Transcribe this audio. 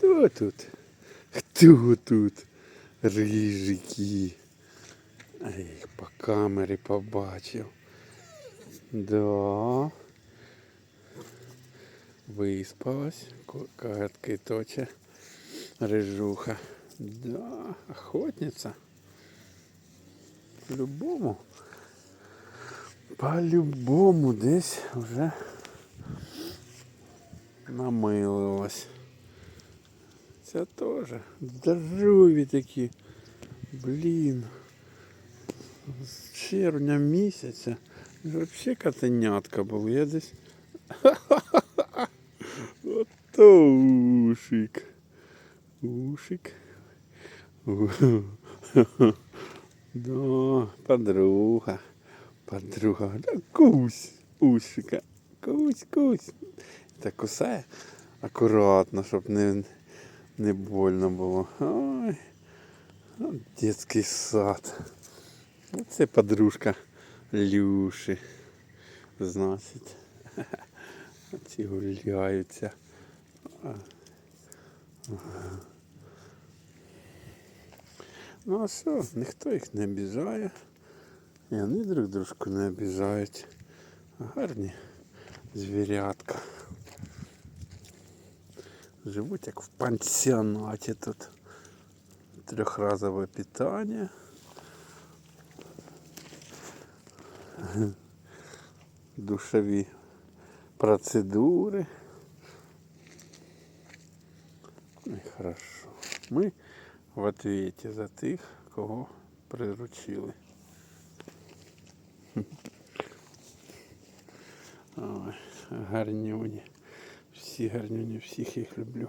Хто тут? Хто тут? Рижики. А я їх по камері побачив. Да. Виспалась. Картки точе. Рижуха. Да, охотниця. По-любому. По-любому десь вже намилилась. Це теж здорові такі. Блін. З червня місяця. Взагалі котенятка був. Я десь. Ото ушик. Ушик. Да, подруга. Подруга. Да, кусь. Ушика. Кусь, кусь. Так кусає акуратно, щоб не, не больно було. Ой. От Детський сад. Оце подружка Люші. Значить. Ці гуляються. Ну а що, ніхто їх не обіжає. І вони друг дружку не обіжають. Гарні звірятка. Живуть як в пансіонаті тут. Трьохразове питання. Душові процедури. Ну і хорошо. Ми в ответе за тих, кого приручили. Ой, гарнюні. Всі гарнюні, всіх їх люблю.